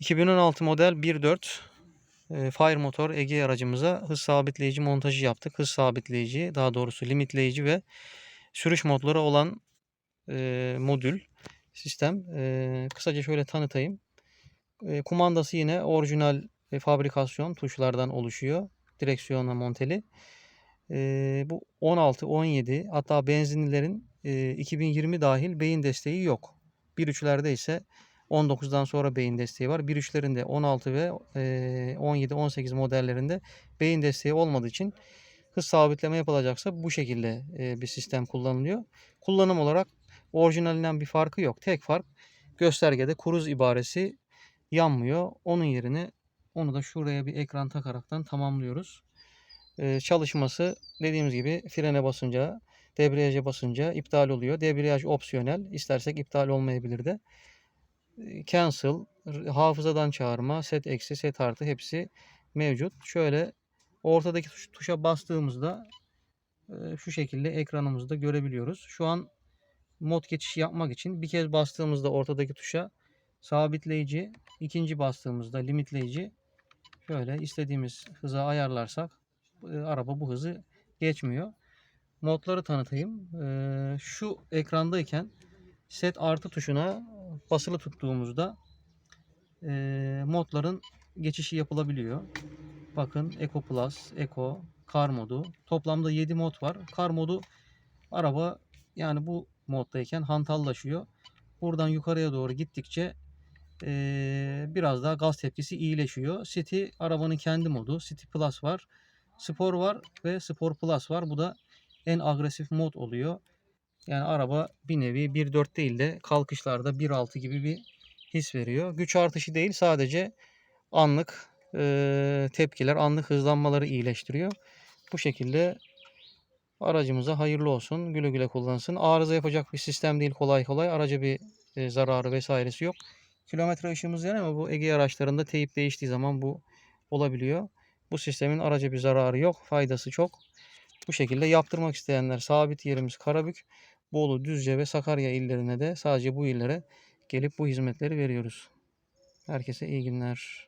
2016 model 1.4 e, Fire motor Ege aracımıza hız sabitleyici montajı yaptık. Hız sabitleyici, daha doğrusu limitleyici ve sürüş modları olan e, modül sistem. E, kısaca şöyle tanıtayım. E, kumandası yine orijinal e, fabrikasyon tuşlardan oluşuyor. Direksiyona monteli. E, bu 16, 17 hatta benzinlilerin e, 2020 dahil beyin desteği yok. 1.3'lerde ise 19'dan sonra beyin desteği var. 1.3'lerinde 16 ve e, 17, 18 modellerinde beyin desteği olmadığı için hız sabitleme yapılacaksa bu şekilde bir sistem kullanılıyor. Kullanım olarak orijinalinden bir farkı yok. Tek fark göstergede kuruz ibaresi yanmıyor. Onun yerine onu da şuraya bir ekran takaraktan tamamlıyoruz. Çalışması dediğimiz gibi frene basınca, debriyaja basınca iptal oluyor. Debriyaj opsiyonel. İstersek iptal olmayabilir de. Cancel, hafızadan çağırma, set eksi, set artı hepsi mevcut. Şöyle ortadaki tuş- tuşa bastığımızda e, şu şekilde ekranımızda görebiliyoruz. Şu an mod geçişi yapmak için bir kez bastığımızda ortadaki tuşa sabitleyici, ikinci bastığımızda limitleyici şöyle istediğimiz hıza ayarlarsak e, araba bu hızı geçmiyor. Modları tanıtayım. E, şu ekrandayken set artı tuşuna basılı tuttuğumuzda e, modların geçişi yapılabiliyor. Bakın Eco Plus, Eco, Car modu. Toplamda 7 mod var. Car modu araba yani bu moddayken hantallaşıyor. Buradan yukarıya doğru gittikçe eee, biraz daha gaz tepkisi iyileşiyor. City arabanın kendi modu. City Plus var. Spor var ve Spor Plus var. Bu da en agresif mod oluyor. Yani araba bir nevi 1.4 değil de kalkışlarda 1.6 gibi bir his veriyor. Güç artışı değil sadece anlık eee, tepkiler, anlık hızlanmaları iyileştiriyor. Bu şekilde aracımıza hayırlı olsun. Güle güle kullansın. Arıza yapacak bir sistem değil kolay kolay. Araca bir e, zararı vesairesi yok. Kilometre ışığımız yanıyor ama bu Ege araçlarında teyip değiştiği zaman bu olabiliyor. Bu sistemin araca bir zararı yok. Faydası çok. Bu şekilde yaptırmak isteyenler sabit yerimiz Karabük, Bolu, Düzce ve Sakarya illerine de sadece bu illere gelip bu hizmetleri veriyoruz. Herkese iyi günler.